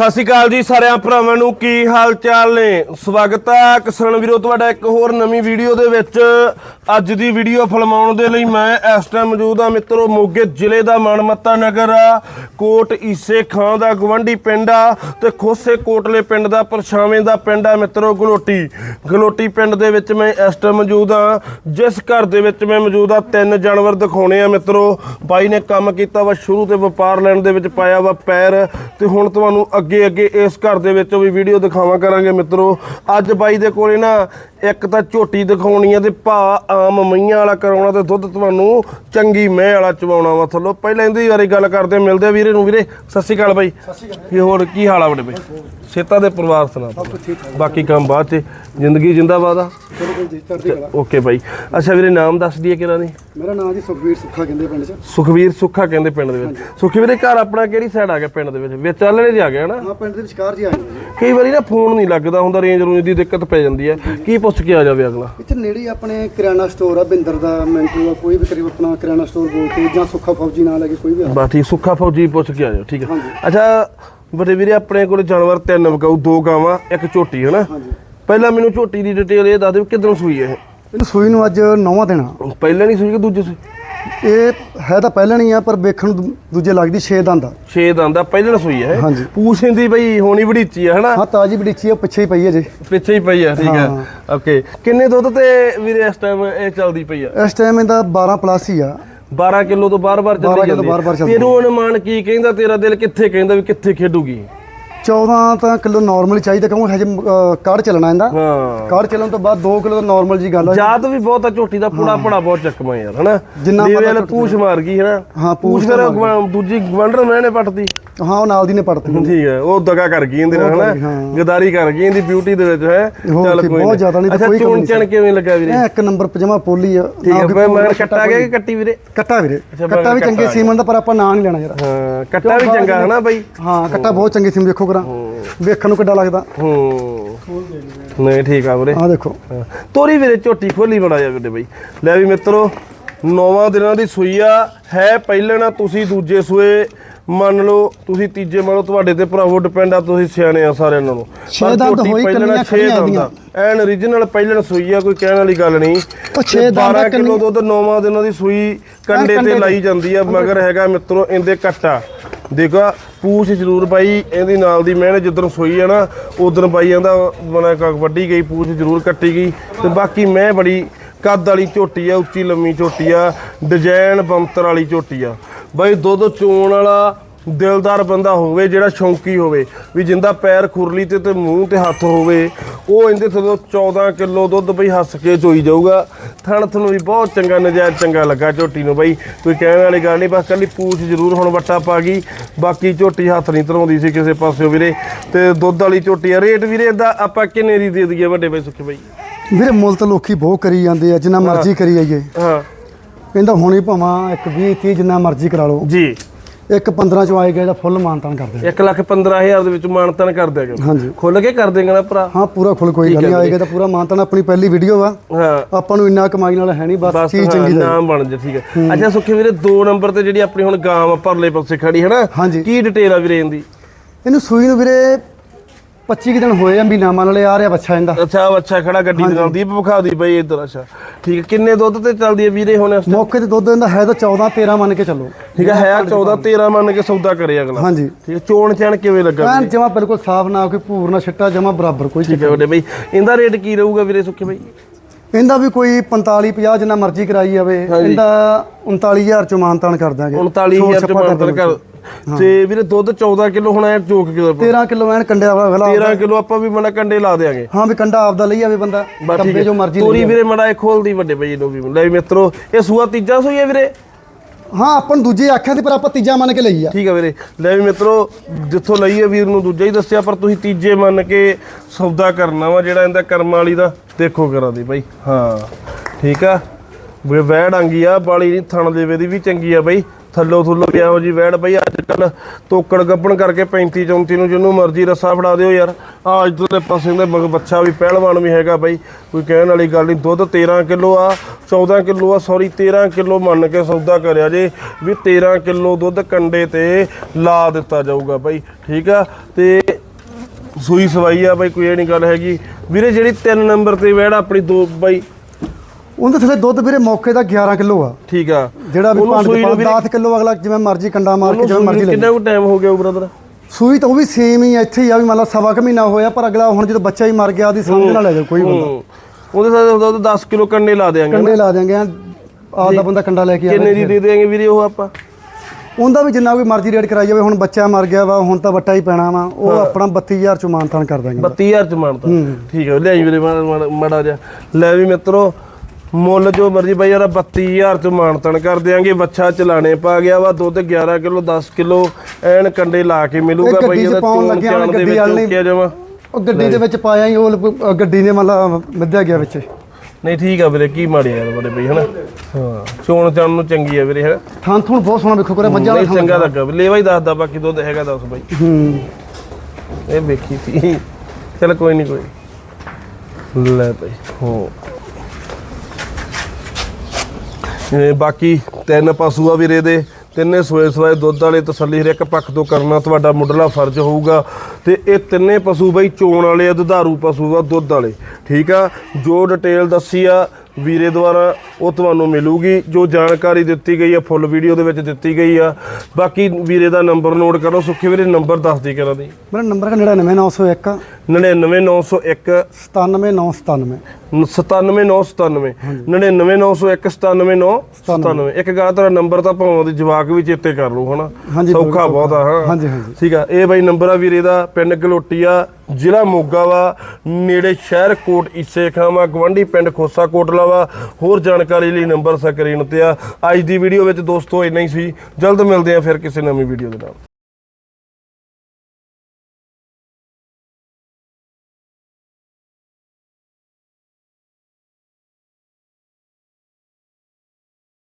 ਸਤਿ ਸ਼੍ਰੀ ਅਕਾਲ ਜੀ ਸਾਰਿਆਂ ਭਰਾਵਾਂ ਨੂੰ, ਕੀ ਹਾਲ ਚਾਲ ਨੇ? ਸਵਾਗਤ ਹੈ ਕਿਸਾਨ ਵੀਰੋ, ਤੁਹਾਡਾ ਇੱਕ ਹੋਰ ਨਵੀਂ ਵੀਡੀਓ ਦੇ ਵਿੱਚ। ਅੱਜ ਦੀ ਵੀਡੀਓ ਫਿਲਮਾਉਣ ਦੇ ਲਈ ਮੈਂ ਇਸ ਟਾਈਮ ਮੌਜੂਦ ਹਾਂ ਮਿੱਤਰੋ, ਮੋਗੇ ਜ਼ਿਲ੍ਹੇ ਦਾ ਮਨਮੱਤਾ ਨਗਰ ਆ। ਕੋਟ ਈਸੇ ਖਾਂ ਦਾ ਗਵੰਡੀ ਪਿੰਡ ਆ ਤੇ ਖੋਸੇ ਕੋਟਲੇ ਪਿੰਡ ਦਾ, ਪਰਛਾਵੇਂ ਦਾ ਪਿੰਡ ਆ ਮਿੱਤਰੋ ਗਲੋਟੀ। ਗਲੋਟੀ ਪਿੰਡ ਦੇ ਵਿੱਚ ਮੈਂ ਇਸ ਟਾਈਮ ਮੌਜੂਦ ਆ ਜਿਸ ਘਰ ਦੇ ਵਿੱਚ ਮੈਂ ਮੌਜੂਦ ਆ ਤਿੰਨ ਜਾਨਵਰ ਦਿਖਾਉਣੇ ਆ ਮਿੱਤਰੋ। ਬਾਈ ਨੇ ਕੰਮ ਕੀਤਾ ਵਾ ਸ਼ੁਰੂ ਤੇ ਵਪਾਰ ਲੈਣ ਦੇ ਵਿੱਚ ਪਾਇਆ ਵਾ ਪੈਰ। ਤੇ ਹੁਣ ਤੁਹਾਨੂੰ ਅੱਗੇ ਅੱਗੇ ਇਸ ਘਰ ਦੇ ਵਿੱਚੋਂ ਵੀ ਵੀਡੀਓ ਦਿਖਾਵਾਂ ਕਰਾਂਗੇ ਮਿੱਤਰੋ। ਅੱਜ ਬਾਈ ਦੇ ਕੋਲੇ ਨਾ ਇੱਕ ਤਾਂ ਝੋਟੀ ਦਿਖਾਉਣੀ ਆ ਤੇ ਭਾ ਆਮ ਮਈਆਂ ਵਾਲਾ ਕਰਾਉਣਾ ਤੇ ਦੁੱਧ ਤੁਹਾਨੂੰ ਚੰਗੀ ਮਹਿ ਵਾਲਾ ਚਵਾਉਣਾ ਵਾ। ਥੱਲੋ ਪਹਿਲਾਂ ਇਹਦੀ ਬਾਰੇ ਗੱਲ ਕਰਦੇ ਮਿਲਦੇ ਆ ਵੀਰੇ ਨੂੰ ਵੀਰੇ। ਸਤਿ ਸ਼੍ਰੀ ਅਕਾਲ ਬਾਈ। ਕੀ ਹੋਰ ਕੀ ਹਾਲ ਆ ਬੜੇ ਬਾਈ ਸੇਤਾ ਦੇ ਪਰਿਵਾਰ ਸੁਣਾ ਬਾਕੀ ਕੰਮ ਬਾਅਦ ਚ। ਜ਼ਿੰਦਗੀ ਜਿੰਦਾਬਾਦ ਆ। ਓਕੇ ਬਾਈ। ਅੱਛਾ ਵੀਰੇ ਨਾਮ ਦੱਸ ਦਈਏ ਕਿਹੜਾ ਨੇ ਮੇਰਾ ਨਾਮ ਜੀ ਸੁਖਵੀਰ ਸੁੱਖਾ ਕਹਿੰਦੇ ਪਿੰਡ 'ਚ। ਸੁਖਵੀਰ ਸੁੱਖਾ ਕਹਿੰਦੇ ਪਿੰਡ ਦੇ ਵਿੱਚ। ਸੁਖੀ ਵੀਰੇ ਘਰ ਆਪਣਾ ਕਿਹੜੀ ਸਾਈਡ ਆ ਗਿਆ ਪਿੰਡ ਦੇ ਵਿੱਚ? ਵਿੱਚ ਵਾਲੇ ਦੇ ਆ ਗਿਆ ਨਾ? ਹਾਂ ਪਿੰਡ ਦੇ ਵਿਚਕਾਰ ਜੀ ਆਏ ਨੇ ਜੀ। ਕਈ ਵਾਰੀ ਨਾ ਫੋਨ ਨਹੀਂ ਲੱਗਦਾ ਹੁੰਦਾ ਰੇਂਜ ਰੂਂਜ ਦੀ ਦਿੱਕਤ ਪੈ ਜਾਂਦੀ ਹੈ। ਕੀ ਪੁੱਛ ਕੇ ਆ ਜਾਵੇ ਅਗਲਾ? ਇੱਥੇ ਨੇੜੇ ਹੀ ਆਪਣੇ ਕਿਰਾਣਾ ਸਟੋਰ ਆ ਬਿੰਦਰ ਦਾ ਮੈਂਟੂ ਦਾ ਕੋਈ ਵੀ ਕਰੀਬ ਆਪਣਾ ਕਿਰਾਣਾ ਸਟੋਰ ਬੋਲ ਕੇ ਜਾਂ ਸੁੱਖਾ ਫੌਜੀ ਨਾਲ ਲੈ ਕੇ ਕੋਈ ਵੀ ਆ। ਬਸ ਠੀਕ ਸੁੱਖਾ ਫੌਜੀ ਪੁੱਛ ਕੇ ਆ ਜਾਓ ਠੀਕ ਹੈ। ਅੱਛਾ ਵੱਡੇ ਵੀਰੇ ਆਪਣੇ ਕੋਲ ਜਾਨਵਰ ਤਿੰਨ ਵਕਾਊ ਦੋ ਗਾਵਾਂ ਇੱਕ ਝੋਟੀ ਹੈ ਨਾ ਹਾਂਜੀ। ਪਹਿਲਾਂ ਮੈਨੂੰ ਝੋਟੀ ਦੀ ਡਿਟੇਲ ਇਹ ਦੱਸ ਦਿਓ ਕਿਦੋਂ ਸੂਈ ਹੈ ਇਹਨੂੰ ਸੂਈ ਨੂੰ ਅੱਜ ਨੌਵਾਂ ਦਿਨ ਆ। ਇਹ ਪਹਿਲਾਂ ਨਹੀਂ ਸੂਈ ਕਿ ਦੂਜੇ ਸੂਈ? ਇਹ ਹੈ ਤਾਂ ਪਹਿਲਾਂ ਨਹੀਂ ਆ ਪਰ ਵੇਖਣ ਨੂੰ ਦੂ- ਦੂਜੇ ਲੱਗਦੀ 6 ਦੰਦ ਆ। ਛੇ ਦੰਦ ਦਾ ਪਹਿਲਾਂ ਸੂਈ ਹੈ ਹਾਂਜੀ। ਪੂਛ ਦੀ ਬਈ ਹੋਣੀ ਬੜੀਚੀ ਹੈ ਹਨਾ? ਹਾਂ ਤਾਜੀ ਬੜੀਚੀ ਆ ਪਿੱਛੇ ਹੀ ਪਈ ਹੈ ਜੀ। ਪਿੱਛੇ ਹੀ ਪਈ ਹੈ ਠੀਕ ਹੈ। ਓਕੇ। ਕਿੰਨੇ ਦੁੱਧ ਤੇ ਵੀਰੇ ਇਸ ਟਾਈਮ ਇਹ ਚੱਲਦੀ ਪਈ ਆ? ਇਸ ਟਾਈਮ ਇਹਦਾ 12 ਪਲੱਸ ਹੀ ਆ। 12 ਕਿਲੋ ਤੋਂ ਬਾਰ-ਬਾਰ 12 ਚੱਲੀ ਕਿੱਲੋ ਜਾਂਦੀ ਬਾਰ-ਬਾਰ ਚੱਲਦੀ ਤੈਨੂੰ ਅਨੁਮਾਨ ਕੀ ਕਹਿੰਦਾ ਤੇਰਾ ਦਿਲ ਕਿੱਥੇ ਕਹਿੰਦਾ ਵੀ ਕਿੱਥੇ ਖੇਡੂਗੀ? 14 ਤਾਂ ਕਿਲੋ ਨਾਰਮਲ ਚਾਹੀਦਾ ਕਿਉਂਕਿ ਹਜੇ ਕਾੜ ਚੱਲਣਾ ਇਹਦਾ। ਹਾਂ। ਕਾੜ ਚੱਲਣ ਤੋਂ ਬਾਅਦ 2 ਕਿਲੋ ਤਾਂ ਨਾਰਮਲ ਜੀ ਗੱਲ ਆ। ਜਾਤ ਵੀ ਬਹੁਤ ਆ ਝੋਟੀ ਦਾ ਪੂੜਾ ਪੜਾ ਬਹੁਤ ਚੱਕਮਾ ਯਾਰ ਹਨਾ? ਜਿੰਨਾ ਪੂਛ ਮਾਰ ਗਈ ਹਨਾ? ਹਾਂ, ਪੂਛ ਫਿਰ ਦੂਜੀ ਗਵੰਡਰ ਮੈਨੇ ਪੱਟਦੀ ਹਾਂ ਉਹ ਨਾਲ ਦੀ ਨੇ ਪੜਤੀ ਠੀਕ ਹੈ ਉਹ ਦਗਾ ਕਰ ਗਈ ਇਹਦੇ ਨਾਲ ਹਨਾ। ਗਦਾਰੀ ਕਰ ਗਈ ਇਹਦੀ ਬਿਊਟੀ ਦੇ ਵਿੱਚ ਹੈ? ਚੱਲ ਕੋਈ ਬਹੁਤ ਜ਼ਿਆਦਾ ਨਹੀਂ ਕੋਈ ਚੋਣ ਚਣ ਕਿਵੇਂ ਲੱਗਾ ਵੀਰੇ? ਇਹ ਇੱਕ ਨੰਬਰ ਪਜਾਮਾ ਪੋਲੀ ਆ ਠੀਕ ਹੈ ਨਾ ਮਗਰ ਕੱਟਾ ਗਿਆ ਕਿ ਕੱਟੀ ਵੀਰੇ? ਕੱਟਾ ਵੀਰੇ। ਕੱਟਾ ਵੀ ਚੰਗੇ ਸੀਮਨ ਦਾ ਪਰ ਆਪਾਂ ਨਾਂ ਨਹੀਂ ਲੈਣਾ ਯਾਰ ਹਾਂ ਕੱਟਾ ਵੀ ਚੰਗਾ ਹਨਾ ਬਾਈ? ਹਾਂ ਕੱਟਾ ਬਹੁਤ ਚੰਗੇ ਸੀਮ ਵੇਖੋ ਕਰਾਂ ਵੇਖਣ ਨੂੰ ਕਿੱਡਾ ਲੱਗਦਾ। ਹੂੰ। ਨਹੀਂ ਠੀਕ ਆ ਵੀਰੇ। ਆਹ ਦੇਖੋ। ਤੋਰੀ ਵੀਰੇ ਝੋਟੀ ਖੋਲੀ ਬਣਾ ਜਾ ਵੀਰੇ ਬਈ। ਲੈ ਵੀ ਮਿੱਤਰੋ ਨੌਵਾਂ ਦਿਨਾਂ ਦੀ ਸੂਈ ਆ ਹੈ ਪਹਿਲਣਾ ਤੁਸੀਂ ਦੂਜੇ ਸੂਏ। ਮੰਨ ਲਓ ਤੁਸੀਂ ਤੀਜੇ ਮੰਨ ਲਓ ਤੁਹਾਡੇ ਤੇ ਭਰਾਵੋ ਡਿਪੈਂਡ ਆ ਤੁਸੀਂ ਸਿਆਣੇ ਆ ਸਾਰਿਆਂ ਨਾਲੋਂ। ਛੇ ਪਰ ਦੰਦ ਹੋਈ, ਕੰਨੀਆਂ ਖੜੀਆਂ ਦੰਦ ਆ। ਐਨ origignal ਪਹਿਲਣ ਸੂਈ ਆ ਕੋਈ ਕਹਿਣ ਵਾਲੀ ਗੱਲ ਨਹੀਂ। ਉਹ ਛੇ ਦੰਦ ਆ, 12 ਕਿਲੋ ਦੁੱਧ ਨੌਵਾਂ ਦਿਨਾਂ ਦੀ ਸੂਈ ਕੰਡੇ ਤੇ। ਲਾਈ ਜਾਂਦੀ ਆ ਮਗਰ ਹੈਗਾ ਮਿੱਤਰੋ ਇਹਦੇ ਕੱਟਾ ਦੇਖੋ ਪੂਛ ਜ਼ਰੂਰ ਬਾਈ ਇਹਦੀ ਨਾਲ ਦੀ ਮਿਹਨਤ ਜਿੱਦਣ ਸੋਈ ਆ ਨਾ ਉਦੋਂ ਬਾਈ ਕਹਿੰਦਾ ਮਨਾ ਕ- ਵੱਢੀ ਗਈ ਪੂਛ ਜ਼ਰੂਰ ਕੱਟੀ ਗਈ। ਤੇ ਬਾਕੀ ਮੈਂ ਬੜੀ ਕੱਦ ਵਾਲੀ ਝੋਟੀ ਆ ਉੱਚੀ ਲੰਮੀ ਝੋਟੀ ਆ ਡਿਜ਼ਾਈਨ ਬੰਤਰ ਵਾਲੀ ਝੋਟੀ ਆ। ਬਾਈ ਦੁੱਧ ਚੋਣ ਵਾਲਾ ਦਿਲਦਾਰ ਬੰਦਾ ਹੋਵੇ ਜਿਹੜਾ ਸ਼ੌਂਕੀ ਹੋਵੇ ਵੀ ਜਿੰਦਾ ਪੈਰ ਖੁਰਲੀ ਤੇ ਤੇ ਮੂੰਹ ਤੇ ਹੱਥ ਹੋਵੇ ਉਹ ਇਹਦੇ ਤੋਂ 14 ਕਿਲੋ ਦੁੱਧ ਬਈ ਹੱਸ ਕੇ ਚੋਈ ਜਾਊਗਾ। ਥਣ ਥਣ ਵੀ ਬਹੁਤ ਚੰਗਾ ਨਜਾਇਜ਼ ਚੰਗਾ ਲੱਗਾ ਝੋਟੀ ਨੂੰ ਬਈ। ਕੋਈ ਕਹਿਣ ਵਾਲੀ ਗੱਲ ਨਹੀਂ ਬਸ ਕੱਲੀ ਪੂਛ ਜ਼ਰੂਰ ਹੁਣ ਵੱਟਾ ਪਾ ਗਈ। ਬਾਕੀ ਝੋਟੀ ਹੱਥ ਨਹੀਂ ਧਰਾਉਂਦੀ ਸੀ ਕਿਸੇ ਪਾਸਿਓ ਵੀਰੇ। ਤੇ ਦੁੱਧ ਵਾਲੀ ਝੋਟੀ ਆ ਰੇਟ ਵੀਰੇ ਇਹਦਾ ਆਪਾਂ ਕਿੰਨੇ ਦੀ ਦੇ ਦਈਏ ਵੱਡੇ ਬਈ ਸੁੱਖੇ ਬਈ? ਵੀਰੇ ਮੁੱਲ ਤਾਂ ਲੋਕੀ ਬਹੁਤ ਕਰੀ ਜਾਂਦੇ ਆ ਜਿੰਨਾ ਮਰਜ਼ੀ ਕਰੀ ਜਾਈਏ। ਹਾਂ। ਕਹਿੰਦਾ ਹੁਣੇ ਭਾਵਾਂ ਇੱਕ 20 30 ਜਿੰਨਾ ਮਰਜ਼ੀ ਕਰਾ ਲਓ। ਜੀ। ਇੱਕ 15 ਚੋਂ ਆਏਗਾ ਇਹਦਾ ਫੁੱਲ ਮਾਨਤਾਨ ਕਰਦੇ 1 ਲੱਖ 15000 ਦੇ ਵਿੱਚ ਮਾਨਤਨ ਕਰ ਦਿਆਂਗੇ। ਹਾਂਜੀ। ਖੁੱਲ ਕੇ ਕਰ ਦੇਂਗੇ ਨਾ ਭਰਾ। ਹਾਂ ਪੂਰਾ ਖੁੱਲ ਕੋਈ ਗੱਲ ਨਹੀਂ ਆਏਗਾ ਤਾਂ ਪੂਰਾ ਮਾਨਤਾਨ ਆਪਣੀ ਪਹਿਲੀ ਵੀਡੀਓ ਆ। ਹਾਂ। ਆਪਾਂ ਨੂੰ ਇੰਨਾ ਕਮਾਈ ਨਾਲ ਹੈ ਨਹੀਂ ਬਸ ਚੀਜ਼ ਚੰਗੀ ਦਾ ਨਾਮ ਬਣ ਜਾ ਠੀਕ ਹੈ। ਅੱਛਾ ਸੁੱਖੇ ਵੀਰੇ 2 ਨੰਬਰ ਤੇ ਜਿਹੜੀ ਆਪਣੀ ਹੁਣ ਗਾਂ ਪਰਲੇ ਪਾਸੇ ਖੜੀ ਹੈ ਨਾ ਕੀ ਡਿਟੇਲ ਆ ਵੀਰੇ ਇਹਦੀ? ਇਹਨੂੰ ਸੂਈ ਨੂੰ ਵੀਰੇ 25 ਕੁ ਦਿਨ ਹੋਏ ਆ ਮਹੀਨਾ ਮੰਨ ਲਿਆ ਆ ਰਿਹਾ ਬੱਚਾ ਇਹਦਾ। ਅੱਛਾ ਉਹ ਅੱਛਾ ਖੜਾ ਗੱਡੀ ਦੇ ਨਾਲ ਦੀਪ ਵਿਖਾ ਦੀ ਬਈ ਇੱਧਰ ਅੱਛਾ। ਠੀਕ ਹੈ ਕਿੰਨੇ ਦੁੱਧ ਤੇ ਚੱਲਦੀ ਹੈ ਵੀਰੇ ਹੁਣ ਇਸ time? ਮੌਕੇ ਤੇ ਦੁੱਧ ਇਹਦਾ ਹੈ ਤਾਂ 14 13 ਮੰਨ ਕੇ ਚੱਲੋ। ਠੀਕ ਹੈ ਹੈ 14 13 ਮੰਨ ਕੇ ਸੌਦਾ ਕਰੇ ਅਗਲਾ। ਹਾਂਜੀ। ਠੀਕ ਹੈ ਚੋਣ ਚਣ ਕਿਵੇਂ ਲੱਗਾ ਐਨ ਜਮਾ ਬਿਲਕੁਲ ਸਾਫ਼ ਨਾ ਕੋਈ ਭੂਰ ਨਾ ਛਿੱਟਾ ਜਮਾ ਬਰਾਬਰ ਕੋਈ ਠੀਕ ਹੈ ਵੱਡੇ ਬਈ ਇਹਦਾ ਰੇਟ ਕੀ ਰਹੂਗਾ ਵੀਰੇ ਸੁੱਖੇ ਬਈ? ਇਹਦਾ ਵੀ ਕੋਈ 45 50 ਜਿੰਨਾ ਮਰਜ਼ੀ ਕਰਾਈ ਜਾਵੇ ਇਹਦਾ 39000 ਚ ਮਾਨਤਾਨ ਕਰ ਦਾਂਗੇ। 39000 ਚ ਮਾਨਤਨ ਕਰ ਤੇ ਵੀਰੇ ਦੁੱਧ 14 ਕਿਲੋ ਹੁਣ ਐ ਚੋਕ ਕਿਲੋ 13 ਕਿਲੋ ਐਨ ਕੰਡੇ ਵਾਲਾ ਅਗਲਾ 13 ਕਿਲੋ ਆਪਾਂ ਵੀ ਮਨਾ ਕੰਡੇ ਲਾ ਦੇਾਂਗੇ ਹਾਂ ਵੀ ਕੰਡਾ ਆਪਦਾ ਲਈ ਆਵੇ ਬੰਦਾ ਹੈ। ਜੋ ਮਰਜ਼ੀ ਤੋਰੀ ਵੀਰੇ ਮੜਾ ਇਹ ਖੋਲਦੀ ਵੱਡੇ ਬਈ ਨੂੰ ਵੀ। ਲੈ ਮਿੱਤਰੋ ਇਹ ਸੂਆ ਤੀਜਾ ਸੂਈ ਹੈ ਵੀਰੇ? ਹਾਂ ਆਪਾਂ ਦੂਜੇ ਆਖਿਆ ਸੀ ਪਰ ਆਪਾਂ ਤੀਜਾ ਮੰਨ ਕੇ ਲਈ ਆ। ਠੀਕ ਹੈ ਵੀਰੇ। ਲੈ ਵੀ ਮਿੱਤਰੋ ਜਿੱਥੋਂ ਲਈ ਹੈ ਵੀਰ ਨੂੰ ਦੂਜਾ ਹੀ ਦੱਸਿਆ ਪਰ ਤੁਸੀਂ ਤੀਜੇ ਮੰਨ ਕੇ ਸੌਦਾ ਕਰਨਾ ਵਾ ਜਿਹੜਾ ਇਹਦਾ ਕਰਮ ਵਾਲੀ ਦਾ। ਦੇਖੋ ਕਰਾਂ ਦੀ ਬਾਈ ਹਾਂ ਠੀਕ ਆ? ਵੀ ਵੈੜ ਆਂਗੀ ਆ, ਬਾਲੀ ਨਹੀਂ ਥਣ ਦੇਵੇ ਦੀ ਵੀ ਚੰਗੀ ਆ ਬਈ। ਥੱਲੋ ਥੁੱਲੋ ਵੀ ਇਹੋ ਜੀ ਵੈੜ ਬਈ, ਅੱਜ ਕੱਲ ਤੋਕੜ ਗੱਪਣ ਕਰਕੇ 35 34 ਨੂੰ ਜਿਹਨੂੰ ਮਰਜ਼ੀ ਰੱਸਾ ਫੜਾ ਦਿਓ ਯਾਰ। ਆ ਅੱਜ ਦੇ ਪਾਸੇ ਦੇ ਮਗ ਬੱਚਾ ਵੀ ਪਹਿਲਵਾਨ ਵੀ ਹੈਗਾ ਬਈ। ਕੋਈ ਕਹਿਣ ਵਾਲੀ ਗੱਲ ਨਹੀਂ ਦੁੱਧ 13 ਕਿਲੋ ਆ 14 ਕਿਲੋ ਆ ਸੌਰੀ 13 ਕਿਲੋ ਮੰਨ ਕੇ ਸੌਦਾ ਕਰਿਆ ਜੇ, ਵੀ 13 ਕਿਲੋ ਦੁੱਧ ਕੰਡੇ ਤੇ ਲਾ ਦਿੱਤਾ ਜਾਊਗਾ ਬਈ, ਠੀਕ ਆ? ਤੇ ਸੂਈ ਸਵਾਈ ਆ ਬਈ, ਕੋਈ ਇਹ ਨਹੀਂ ਗੱਲ ਹੈਗੀ। ਵੀਰੇ, ਜਿਹੜੀ 3 ਨੰਬਰ ਤੇ ਵੈੜ ਆਪਣੀ ਦੋ ਬਈ ਉਹਦੇ ਥੱਲੇ ਦੁੱਧ ਵੀਰੇ ਮੌਕੇ ਦਾ 11 ਕਿਲੋ ਆ। ਠੀਕ ਆ। ਜਿਹੜਾ ਵੀ ਪੰਜ ਸੂਈ ਨੂੰ ਵੀਰੇ- 10 ਕਿਲੋ ਅਗਲਾ ਜਿਵੇਂ ਮਰਜ਼ੀ ਕੰਡਾ ਮਾਰ ਕੇ ਜਿਵੇਂ ਮਰਜ਼ੀ ਲੈ ਕਿੰਨਾ ਕੁ ਟਾਈਮ ਹੋ ਗਿਆ ਬ੍ਰਦਰ ਸੂਈ ਤਾਂ ਉਹ ਵੀ ਸੇਮ ਹੀ ਆ, ਇੱਥੇ ਹੀ ਆ ਵੀ ਮੰਨ ਲਾ ਸਵਾ ਕੁ ਮਹੀਨਾ ਹੋਇਆ ਪਰ ਅਗਲਾ ਹੁਣ ਜਦੋਂ ਬੱਚਾ ਹੀ ਮਰ ਗਿਆ ਉਹਦੀ ਸਮਝ ਨਾਲ ਲੈ ਜਾ ਕੋਈ ਬੰਦਾ। ਉਹਦੇ ਸਾਥ ਉਹਦਾ 10 ਕਿਲੋ ਕੰਡੇ ਲਾ ਦੇਾਂਗੇ ਕੰਡੇ ਲਾ ਦਿਆਂਗੇ ਆਪ ਦਾ ਬੰਦਾ ਕੰਡਾ ਲੈ ਕੇ ਕਿੰਨੇ ਆਵੇ ਦੀ ਦੇ ਦੇਾਂਗੇ ਵੀਰੇ ਉਹ ਆਪਾਂ? ਉਹਦਾ ਵੀ ਜਿੰਨਾ ਕੋਈ ਮਰਜ਼ੀ ਰੇਟ ਕਰਾਈ ਜਾਵੇ ਹੁਣ ਬੱਚਾ ਮਰ ਗਿਆ ਵਾ ਹੁਣ ਤਾਂ ਵੱਟਾ ਹੀ ਪੈਣਾ ਵਾ ਉਹ ਆਪਣਾ 32000 ਚੋਂ ਮਾਨਤਾਨ ਕਰ ਦਾਂਗੇ 32000 ਚ ਮਾਰਤਾ ਠੀਕ ਹੈ ਲੈ ਆਈ ਵੀਰੇ ਮਾੜਾ ਜਿਹਾ। ਲੈ ਵੀ ਮਿੱਤਰੋ ਮੁੱਲ ਜੋ ਮਰਜ਼ੀ ਬਾਈ ਯਾਰ 32000 ਚ ਮਾਨਤਨ ਕਰ ਦਿਆਂਗੇ। ਬੱਚਾ ਚਲਾਣੇ ਪਾ ਗਿਆ ਵਾ ਦੁੱਧ 11 ਕਿਲੋ 10 ਕਿਲੋ ਐਨ ਕੰਡੇ ਲਾ ਕੇ ਮਿਲੂਗਾ ਬਾਈ ਇਹਦਾ ਚੋਣ ਲੱਗਿਆ ਚਾਣ ਦੇ ਗੱਡੀ ਵਿੱਚ ਜਮਾ ਉਹ ਗੱਡੀ ਦੇ ਵਿੱਚ ਪਾਇਆ ਹੀ ਉਹ ਗੱਡੀ ਨੇ ਮਤਲਬ ਮਿੱਧਿਆ ਗਿਆ ਵਿੱਚ। ਨਹੀਂ ਠੀਕ ਆ ਵੀਰੇ ਕੀ ਮਾੜੀ ਯਾਰ ਬੜੇ ਬਈ ਹਨਾ? ਹਾਂ ਚੋਣ ਚਾਣ ਨੂੰ ਚੰਗੀ ਆ ਵੀਰੇ ਹੈ ਥਾਂ ਥੁਣ ਬਹੁਤ ਸੋਹਣਾ ਵੇਖੋ ਕਰੇ ਮੱਝਾਂ ਵਾਲਾ ਚੰਗਾ ਲੱਗਾ। ਲੇਵਾ ਹੀ ਦੱਸਦਾ ਬਾਕੀ ਦੁੱਧ ਹੈਗਾ ਦੱਸ ਬਾਈ। ਹੂੰ। ਇਹ ਵੇਖੀ ਸੀ। ਚਲ ਕੋਈ ਨਹੀਂ ਕੋਈ ਲੈ ਭਾਈ ਹੋ। ਬਾਕੀ ਤਿੰਨ ਪਸ਼ੂ ਆ ਵੀਰੇ ਦੇ। ਤਿੰਨੇ ਸੋਏ ਸੋਏ ਦੁੱਧ ਵਾਲੇ ਤਸੱਲੀ ਹਰ ਇੱਕ ਪੱਖ ਤੋਂ ਕਰਨਾ ਤੁਹਾਡਾ ਮੁੱਢਲਾ ਫਰਜ਼ ਹੋਊਗਾ। ਤੇ ਇਹ ਤਿੰਨੇ ਪਸ਼ੂ ਬਈ ਚੋਣ ਵਾਲੇ ਆ ਦੁਧਾਰੂ ਪਸ਼ੂ ਆ ਦੁੱਧ ਵਾਲੇ। ਠੀਕ ਆ? ਜੋ ਡਿਟੇਲ ਦੱਸੀ ਆ ਵੀਰੇ ਦੁਆਰਾ ਉਹ ਤੁਹਾਨੂੰ ਮਿਲੂਗੀ। ਜੋ ਜਾਣਕਾਰੀ ਦਿੱਤੀ ਗਈ ਆ ਫੁੱਲ ਵੀਡੀਓ ਦੇ ਵਿੱਚ ਦਿੱਤੀ ਗਈ ਆ। ਬਾਕੀ ਵੀਰੇ ਦਾ ਨੰਬਰ ਨੋਟ ਕਰੋ। ਸੁੱਖੇ ਵੀਰੇ ਨੰਬਰ ਦੱਸ ਦੇ ਕਰਾਂ ਦੀ। ਮੇਰਾ ਨੰਬਰ ਹੈ 99901 99901 97997 97997 99901 ਇੱਕ ਗੱਲ ਤੇਰਾ ਨੰਬਰ ਤਾਂ ਭਾਵੇਂ ਉਹਦੇ ਜਵਾਕ ਵੀ ਚੇਤੇ ਕਰ ਲਓ ਹਨਾ? ਸੌਖਾ ਬਹੁਤ ਆ ਹਾਂ ਹਾਂਜੀ, ਹਾਂਜੀ। ਠੀਕ ਆ ਇਹ ਬਾਈ ਨੰਬਰ ਆ ਵੀਰੇ ਦਾ ਪਿੰਡ ਗਲੋਟੀਆ ਜ਼ਿਲ੍ਹਾ ਮੋਗਾ ਵਾ ਨੇੜੇ ਸ਼ਹਿਰ ਕੋਟ ਇਸੇ ਖਾਵਾ ਗਵੰਡੀ ਪਿੰਡ ਖੋਸਾ ਕੋਟਲਾ ਵਾ। ਹੋਰ ਜਾਣਕਾਰੀ ਲਈ ਨੰਬਰ ਸਕਰੀਨ ਤੇ ਆ। ਅੱਜ ਦੀ ਵੀਡੀਓ ਵਿੱਚ ਦੋਸਤੋ ਇੰਨਾ ਹੀ ਸੀ। ਜਲਦ ਮਿਲਦੇ ਆ ਫਿਰ ਕਿਸੇ ਨਵੀਂ ਵੀਡੀਓ ਦੇ ਨਾਲ।